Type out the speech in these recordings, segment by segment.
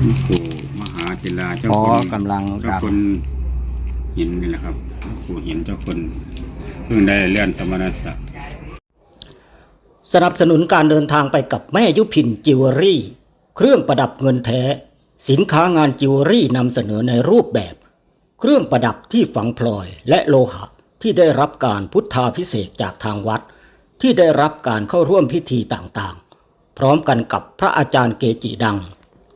หลวงปู่มหาศิลาเจ้าอ๋อคนกำลังเจ้าดับคนหินนี่แหละครับหลวงปู่หินเจ้าคนเพิ่งได้เลื่อนสมณศักดิ์สนับสนุนการเดินทางไปกับแม่ยุพินจิวเวลรี่ เครื่องประดับเงินแท้ สินค้างานจิวเวลรี่นำเสนอในรูปแบบ เครื่องประดับที่ฝังพลอยและโลหะที่ได้รับการพุทธาพิเศษกจากทางวัด ที่ได้รับการเข้าร่วมพิธีต่างๆ พร้อมกันกับพระอาจารย์เกจิดัง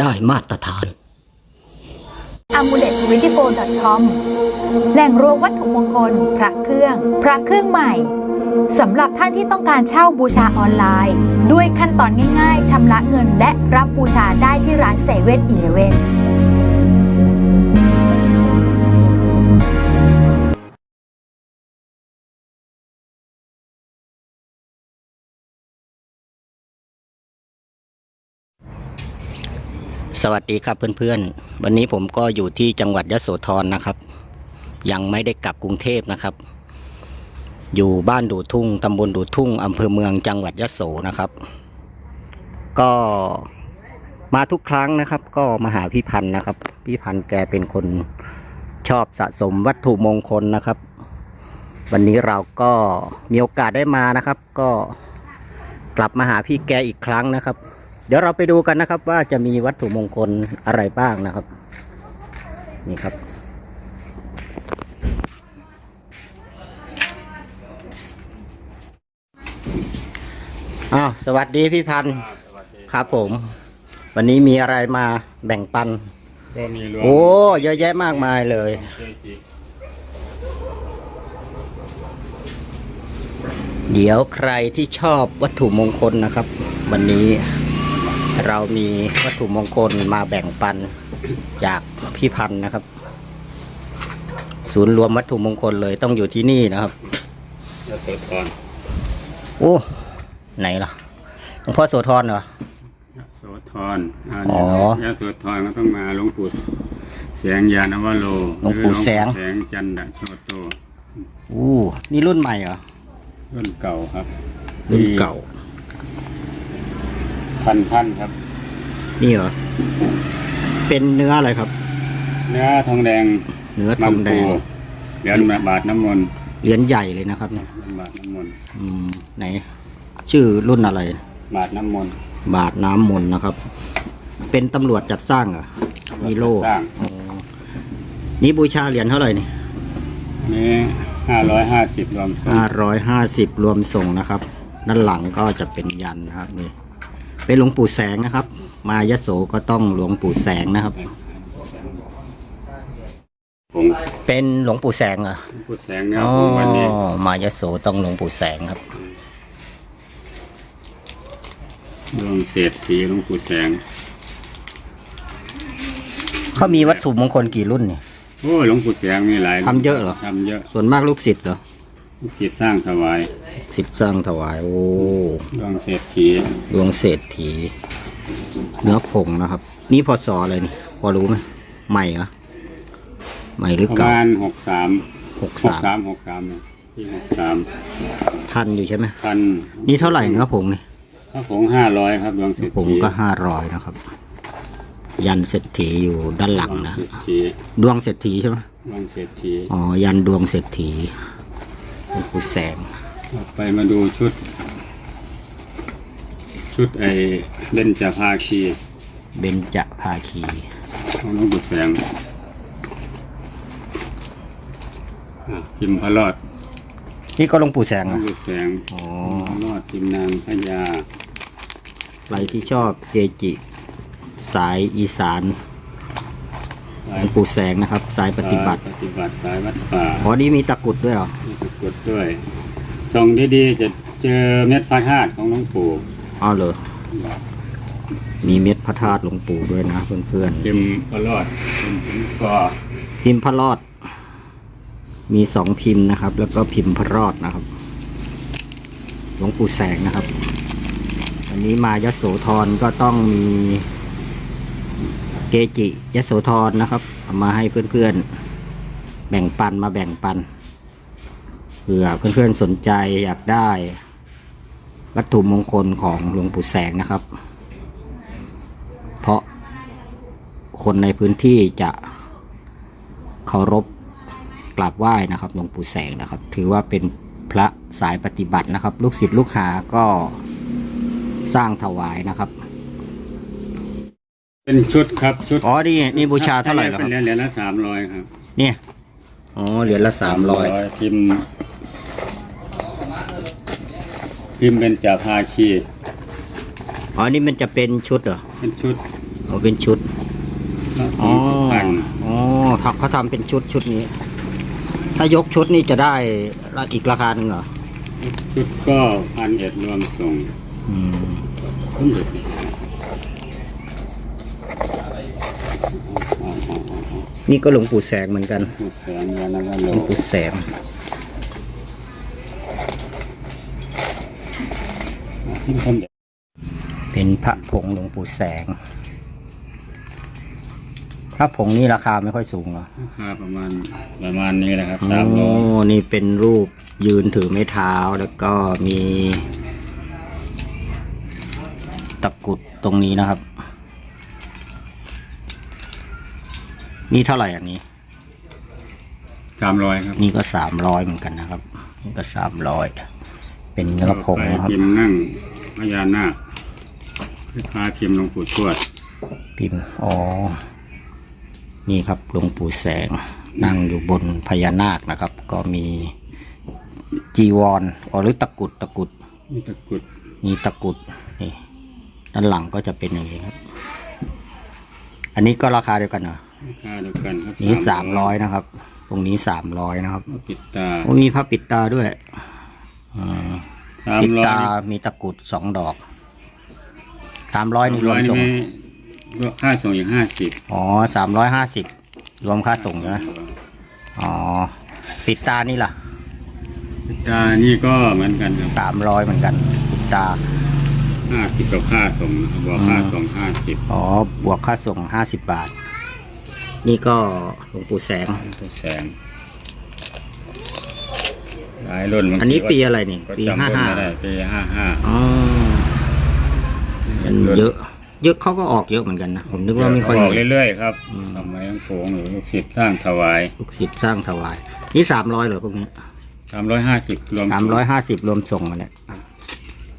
ได้มาตรฐาน a m u l e t v i d i g o c o m แหล่งรวมวัตถุมงคล พระเครื่อง พระเครื่องใหม่สำหรับท่านที่ต้องการเช่าบูชาออนไลน์ ด้วยขั้นตอนง่ายๆชำระเงินและรับบูชาได้ที่ร้านเซเว่นอีเลเวน สวัสดีครับเพื่อนๆ วันนี้ผมก็อยู่ที่จังหวัดยะโสธรนะครับ ยังไม่ได้กลับกรุงเทพนะครับ อยู่บ้านดูทุ่งตำบลดูทุ่งอำเภอเมืองจังหวัดยะโสนะครับ ก็มาทุกครั้งนะครับ ก็มาหาพี่พันธ์นะครับ พี่พันธ์แกเป็นคนชอบสะสมวัตถุมงคลนะครับ วันนี้เราก็มีโอกาสได้มานะครับ ก็กลับมาหาพี่แกอีกครั้งนะครับ เดี๋ยวเราไปดูกันนะครับ ว่าจะมีวัตถุมงคลอะไรบ้างนะครับ นี่ครับ อ้าว สวัสดีพี่พันธ์ครับผม วันนี้มีอะไรมาแบ่งปัน ก็มีรวมโอ้ เยอะแยะมากมายเลยเกจิเดี๋ยวใครที่ชอบวัตถุมงคลนะครับ วันนี้ เรามีวัตถุมงคลมาแบ่งปันจากพี่พันธ์นะครับ ศูนย์รวมวัตถุมงคลเลยต้องอยู่ที่นี่นะครับยโสธรโอ้ไหนล่ะหลวงพ่อโสธรเหรอยโสธรอ่าอ๋อยโสธรก็ต้องมาหลวงปู่แสงยานวโรหลวงปู่แสงหรือหลวปู่แสงจันดะโชโตอู้นี่รุ่นใหม่เหรอรุ่นเก่าครับรุ่นเก่า พันพันครับ นี่เหรอ เป็นเนื้ออะไรครับ เนื้อทองแดง เนื้อทองแดงมันปูเหรียญบาทน้ำมนต์ เหรียญใหญ่เลยนะครับเนี่ยเหรียญบาทน้ำมนต์ อืม ไหน ชื่อรุ่นอะไร บาทน้ำมนต์ บาทน้ำมนต์นะครับ เป็นตำรวจจัดสร้างเหรอมีโล่สร้างอ๋อนี่บูชาเหรียญเท่าไหร่นี่อันนี้ห้าร้อยห้าสิบรวมส่งห้าร้อยห้าสิบรวมส่งนะครับ ด้านหลังก็จะเป็นยันนะครับนี่ เป็นหลวงปู่แสงนะครับ มายโสก็ต้องหลวงปู่แสงนะครับ ผมเป็นหลวงปู่แสงเหรอพูดแสงเนื้ออ๋อผมวันนี้มายโสต้องหลวงปู่แสงครับ ดวงเศรษฐีหลวงปู่แสง เขามีวัตถุมงคลกี่รุ่นเนี่ย โอ้ยหลวงปู่แสงมีหลายทำเยอะเหรอ ทำเยอะส่วนมากลูกศิษย์เหรอ ลูกศิษย์สร้างถวายศิษย์สร้างถวายโอ้ดวงเศรษฐีดวงเศรษฐีเนื้อผงนะครับ นี่พอสออะไรนี่พอรู้ไหมใหม่เหรอใหม่หรือประเก่ามาณหกสามหกหกสามสามหกสามเนี่ยที่หกสามทันอยู่ใช่ไหมพันนี่เท่าไหร่เนื้อผงนี่พระผงห้าร้อยครับดวงเศรษผงฐีก็ห้าร้อยนะครับ ยันเศรษฐีอยู่ด้านหลังนะดวเศรษฐีดวงเศรษฐีใช่ไหมดวงเศรษฐีอ๋อยันดวงเศรษฐี หลวงปู่แสงต่อไปมาดูชุด ชุดไอเล่นจาภาคีเบญจภาคีของหลวงปู่แสงอะพิมพ์พระรอดนี่ก็หลวงปู่แสงหลวงอะปู่แสงอ๋อพระรอดพิมพ์นางพญา ใครที่ชอบเจจิ สายอีสาน หลวงปู่แสงนะครับ สายปฏิบัติปฏิบัติสายวัดป่าอ๋อนี่มีตะกรุดด้วยเหรอมีตะกรุดด้วยส่องดีๆจะเจอเม็ดพระธาตุของหลวงปู่อ๋อเลยมีเม็ดพระธาตุหลวงปู่ด้วยนะเพื่อนๆพิมพ์พระรอดพิมพ์ถึงกอพิมพ์พระรอด มีสองพิมพ์นะครับ แล้วก็พิมพ์พระรอดนะครับหลวงปู่แสงนะครับ อันนี้มายโสธรก็ต้องมี เกจิยโสธรนะครับ เอามาให้เพื่อนๆ แบ่งปันมาแบ่งปันเผื่อเพื่อนๆสนใจอยากได้ วัตถุมงคลของหลวงปู่แสงนะครับ เพราะคนในพื้นที่จะเคารพกราบไหว้นะครับหลวงปู่แสงนะครับ ถือว่าเป็นพระสายปฏิบัตินะครับ ลูกศิษย์ลูกหาก็สร้างถวายนะครับ เป็นชุดครับชุดอ๋อนี่นี่บูชาเท่าไหร่เหรอคเป็รับนเหรียญเหรียญละสามร้อยครับเนี่ยอ๋อเหรียญละสามร้อยพิมพ์ พิมพ์เป็นจ่าภาคีอ๋อนี่มันจะเป็นชุดเหรอเป็นชุดอ๋อเป็นชุดอ๋อพันอ๋อเขาเขาทำเป็นชุดชุดนี้ ถ้ายกชุดนี่จะได้อีกราคาหนึ่งเหรอชุดก็พันเอ็ดรวมส่งอืมคุ้มสุดนี่อ๋ออ๋ออ๋ออ๋อ นี่ก็หลวงปู่แสงเหมือนกันผู้แสนแล้วนะว่าหลโลวงปู่แสงที่คนเด็กเป็นพระผงหลวงปู่แสง พระผงนี่ราคาไม่ค่อยสูงเหรอราคาประมาณประมาณนี้แหละครับโอ้สามร้อยนี่เป็นรูปยืนถือไม้เท้าแล้วก็มี ตะกรุดตรงนี้นะครับ นี่เท่าไหร่อันนี้ สามร้อยครับนี่ก็สามร้อยเหมือนกันนะครับ นี่ก็สามร้อยเป็นเนื้อผงไปนะครับ พิมพ์นั่งพญานาคคล้ายๆพิมพ์หลวงปู่ทวด พิมพ์อ๋อ นี่ครับหลวงปู่แสง นั่งอยู่บนพญานาคนะครับ ก็มีจีวรอ๋อหรือตะกรุดตะกรุด นี่ตะกรุดมีตะกรุดนี่ด้านหลังก็จะเป็นอย่างนี้ครับ อันนี้ก็ราคาเดียวกันเหรอ ราคาเดียวกันครับนี้สามร้อยนะครับ ตรงนี้สามร้อยนะครับปิดตาโอ้มีผ้าปิดตาด้วยอืมสามปิดร้อยตามีตะกรุดสองดอกสามร้อยสามนี่รร้วอมยส่งนี่ก็ค่าส่งอีกห้าสิบอ๋อสามร้อยห้าสิบรวมค่าส่งใช่ไหมอ๋อปิดตานี่ล่ะปิดตานี่ก็เหมือนกันครับสามร้อยเหมือนกัน ปิดตาห้าสิบกับค่าส่งนะครับบอกค่าส่งห้าสิบอ๋อบวกค่าส่งห้าสิบบาท นี่ก็หลวงปู่แสงแสงหลายรุ่นบางทีอันนี้ปีอะไรนี่ก็ปีจำห้ารุ่นห้าไม่ได้ปีห้าห้าอ๋อมันเยอะ เยอะเขาก็ออกเยอะเหมือนกันนะ ผมนึกว่าไม่ค่อยออกมีเรื่อยๆครับอืมทำไมต้องโผงหรือลูกศิษย์สร้างถวายลูกศิษย์สร้างถวาย นี่สามร้อยเหรอพวกนี้สามร้อยห้าสิบรวมสามร้อยห้าสิบรวมส่งมาเนี่ย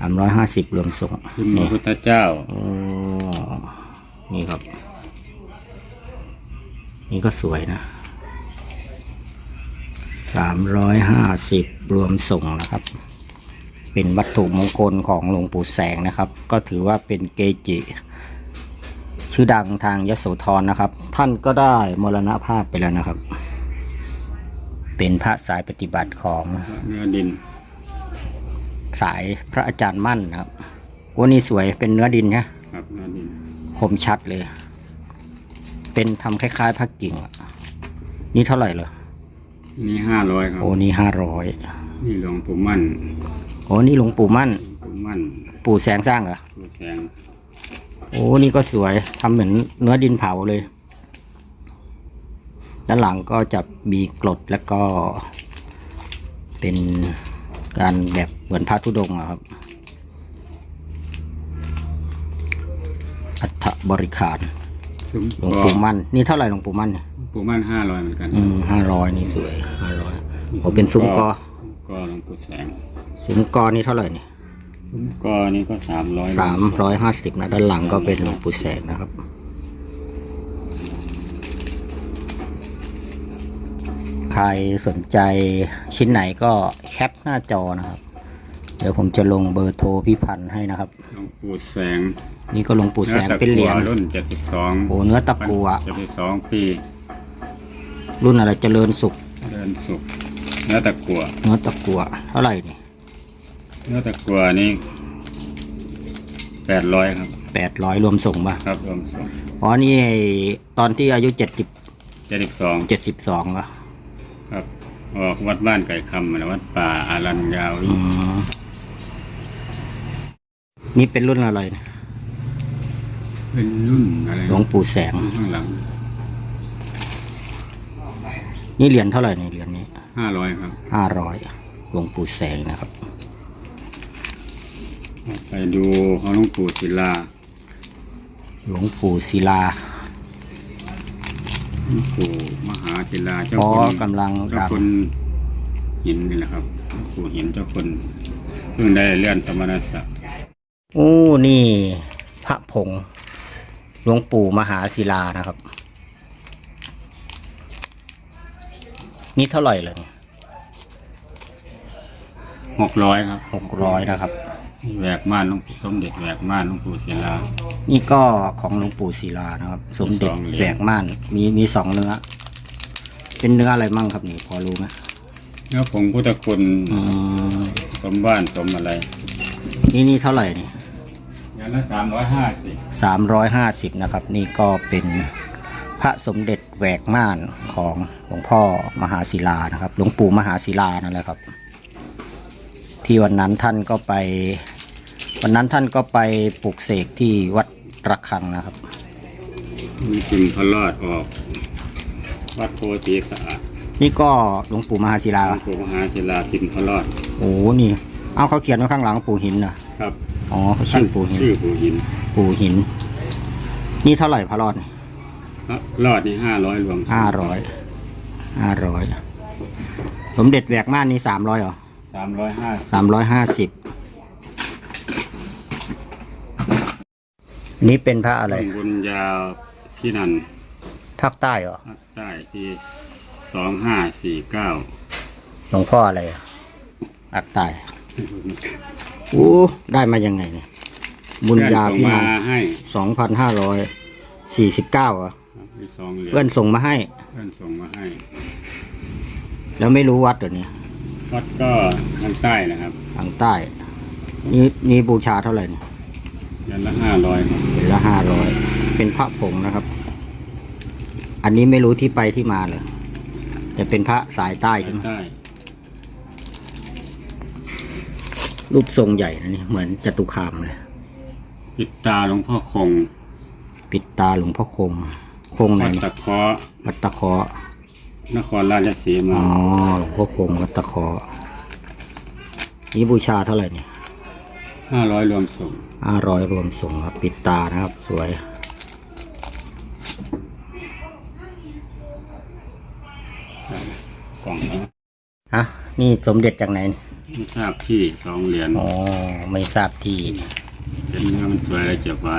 สามร้อยห้าสิบรวมส่งพิมพ์พนี่ระพุทธเจ้าโอ้นี่ครับ นี่ก็สวยนะสามร้อยห้าสิบรวมส่งนะครับ เป็นวัตถุมงคลของหลวงปู่แสงนะครับ ก็ถือว่าเป็นเกจิ ชื่อดังทางยโสธรนะครับ ท่านก็ได้มรณภาพไปแล้วนะครับ เป็นพระสายปฏิบัติของเนื้อดิน สายพระอาจารย์มั่นนะครับโอ้นี่สวยเป็นเนื้อดินนะครับเนื้อดินคมชัดเลย เป็นทำคล้ายๆพระกิ่งอะนี่เท่าไหร่เหรออันนี้ห้าร้อยครับโอ้นี่ห้าร้อยนี่หลวงปู่มั่นโอ้นี่หลวงปู่มั่น หลวงปู่มั่นปู่แสงสร้างเหรอปู่แสงโอ้นี่ก็สวยทำเหมือนเนื้อดินเผาเลย ด้านหลังก็จะมีกรดแล้วก็ เป็นการแบบเหมือนพระธุดงค์อะครับ อัฐบริขาร หลวงปู่มั่นนี่เท่าไหร่หลวงปู่มั่นเนี่ยหลวงปู่มั่นห้าร้อยเหมือนกันอืมห้าร้อยนี่สวยห้าร้อยโอ้เป็นซุ้มกอ ก็หลวงปู่แสงซุ้มกอนี่เท่าไหร่นี่ซุ้มก็นี่ก็สามร้อยสามร้อยห้าสิบนะด้านหลังก็เป็นหลวงปู่แสงนะครับ ใครสนใจชิ้นไหนก็แคปหน้าจอนะครับ เดี๋ยวผมจะลงเบอร์โทรพี่พันธุ์ให้นะครับ หลวงปู่แสงนี่ก็หลวงปู่แสงเป็นเหรียญรุ่นเจ็ดสิบสองโอ้เนื้อตะกัวเจ็ดสิบสองปี รุ่นอะไรเจริญสุข เดินสุกเนื้อตะกัวเนื้อตะกัวเท่าไหร่นี่เนื้อตะกัวนี่แปดร้อยครับแแปดร้อยรวมส่งป่ะครับรวมสองอ๋อนี่ไอ้ตอนที่อายุเจ็ดสิบเจ็ดสิบสองเจ็ดสิบสองอะครับออกวัดบ้านไก่คำนะวัดป่าอารันยาวอืม นี่เป็นรุ่นอะไรนะเป็นรุ่นอะไรหลวงปู่แสง ข้างหลังนี่เหรียญเท่าไหร่นี่เหรียญนี้ห้าร้อยครับห้าร้อยหลวงปู่แสงนะครับ ไปดูของหลวงปู่ศิลาหลวงปู่ศิลา หลวงปู่มหาศิลาเจ้าอ๋อคนกำลังเจ้าดังคนหินนี่แหละครับหลวงปู่หินเจ้าคนเพิ่งได้เลื่อนสมณศักดิ์โอ้นี่พระผงหลวงปู่มหาศิลานะครับ นี่เท่าไหร่เลยหกร้อยครับหกร้อยนะครับแหวกม่านหลวงปู่สมเด็จแหวกม่านหลวงปู่ศิลา นี่ก็ของหลวงปู่ศิลานะครับ สมเด็จสองเหรียญแหวกม่านมีมีสองเนื้อ เป็นเนื้ออะไรมั่งครับนี่พอรู้ไหมแล้วผงพุทธคุณอืมสมบ้านสมอะไร นี่นี่เท่าไหร่นี่ อย่างละสามร้อยห้าสิบสามร้อยห้าสิบนะครับ นี่ก็เป็นพระสมเด็จแหวกม่านของหลวงพ่อมหาศิลานะครับ หลวงปู่มหาศิลานั่นแหละครับ ที่วันนั้นท่านก็ไป วันนั้นท่านก็ไปปลูกเสกที่วัดระฆังนะครับมีพิมพ์พระรอดออก วัดโพธิสะอาดนี่ก็หลวงปู่มหาศิลาหลวงปู่มหาศิลาพิมพ์พระรอดโอ้นี่ เอาเขาเขียนไว้ข้างหลังปู่หินนะครับ อ๋อเขาชื่อปู่หินชื่อปู่หินปู่หิน นี่เท่าไหร่พระรอดนี่พระรอดนี่ห้าร้อยรวมห้าร้อยห้าร้อยสมเด็จแหวกม่านนี่สามร้อยเหรอสามร้อยห้าสามร้อยห้าสิบนี่เป็นพระอะไรบุญญาพี่นันภาคใต้เหรอภาคใต้ที่สองห้าสี่เก้าหลวงพ่ออะไรอะภาคใต้ โอ้ได้มายังไงเนี่ยบุญญาส่งพี่มานันให้สองพันห้าร้อยสี่สิบเก้าอะมีสองเหรียญเพื่อนส่งมาให้ เพื่อนส่งมาให้ แล้วไม่รู้วัดเดี๋ยวนี้วัดก็ทางใต้นะครับทางใต้นี่นี่บูชาเท่าไหร่เนี่ยยันละห้าร้อยครับเหรียญละห้าร้อยเป็นพระผงนะครับ อันนี้ไม่รู้ที่ไปที่มาเลยแต่เป็นพระสายใต้ใช่ไหมใต้ รูปทรงใหญ่นะนี่เหมือนจตุคามเลยปิดตาหลวงพ่อคงปิดตาหลวงพ่อคง คงไหนวัดเนี่ยตะเคาะวัดตะเคาะนครราชสีมาอ๋อหลวงพ่อคงวัดตะเคาะนี่บูชาเท่าไหร่เนี่ยห้าร้อยรวมส่งห้าร้อยรวมส่งครับ ปิดตานะครับ สวยกล่องนะอะนี่สมเด็จจากไหนเนี่ย ไม่ทราบที่สองเหรียญอ๋อไม่ทราบที่ เป็นเนื้อมันสวยเลยเก็บไว้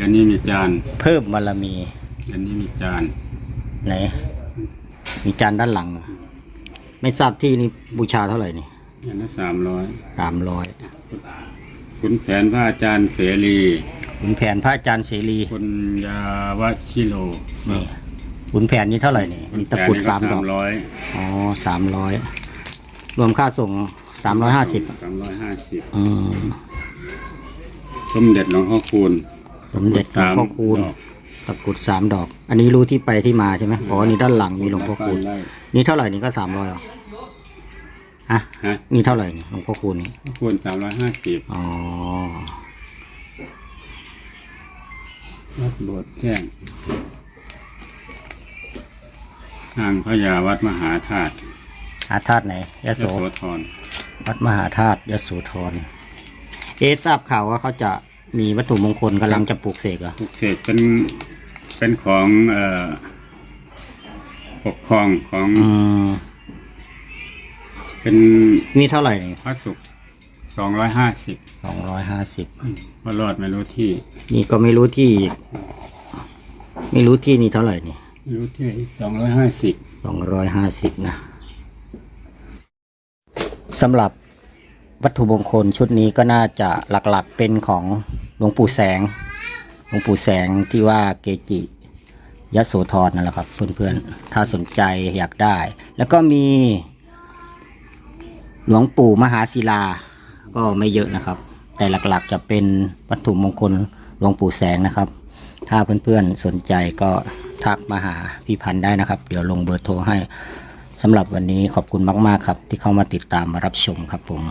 อันนี้มีจานเพิ่มบารมีอันนี้มีจานไหนมีจานด้านหลังเหรอไม่ทราบที่นี่บูชาเท่าไหร่นี่อันละสามร้อยสามร้อยขุนแผนพระอาจารย์เสรีขุนแผนพระอาจารย์เสรีคุณยาวชิโรนี่ขุนแผนนี่เท่าไหร่นี่มีตะกรุดสามดอกร้อยอ๋อสามร้อย รวมค่าส่งสามร้อยห้าสิบสามร้อยห้าสิบอืมสมเด็จหลวงพ่อคูณสมเด็จหลวงพ่อคูณดอกตะกรุดสามดอก อันนี้รู้ที่ไปที่มาใช่ไหมอ๋อนี่ด้านหลังมีหลวงพ่อคูณไล่นี่เท่าไหร่นี่ก็สามร้อยอะฮะฮะนี่เท่าไหร่นี่หลวงพ่อคูณนี่พ่อคูณสามร้อยห้าสิบอ๋อวัดโบสถ์แจ้งทางพระยาวัดมหาธาตุ อาธาตุไหนยยโสโสธรวัดมหาธาตุยโสธรเอะทราบข่าวว่าเขาจะมีวัตถุมงคลกำลังจะปลูกเสกเหรอะปลุกเสกเป็นเป็นของเอ่อปกครองของอืมเป็นนี่เท่าไหร่นี่พระศุกร์สองร้อยห้าสิบสองร้อยห้าสิบพระรอดไม่รู้ที่ นี่ก็ไม่รู้ที่อีกไม่รู้ที่นี่เท่าไหร่นี่ไม่รู้ที่สองร้อยห้าสิบสองร้อยห้าสิบนะ สำหรับวัตถุมงคลชุดนี้ก็น่าจะหลักๆเป็นของหลวงปู่แสง หลวงปู่แสงที่ว่าเกจิยโสธรนั่นแหละครับเพื่อนๆ ถ้าสนใจอยากได้ แล้วก็มีหลวงปู่มหาศิลา ก็ไม่เยอะนะครับ แต่หลักๆจะเป็นวัตถุมงคลหลวงปู่แสงนะครับ ถ้าเพื่อนๆสนใจก็ทักมาหาพี่พันธ์ได้นะครับ เดี๋ยวลงเบอร์โทรให้ สำหรับวันนี้ขอบคุณมาก ๆ ครับ ที่เข้ามาติดตามมารับชมครับผม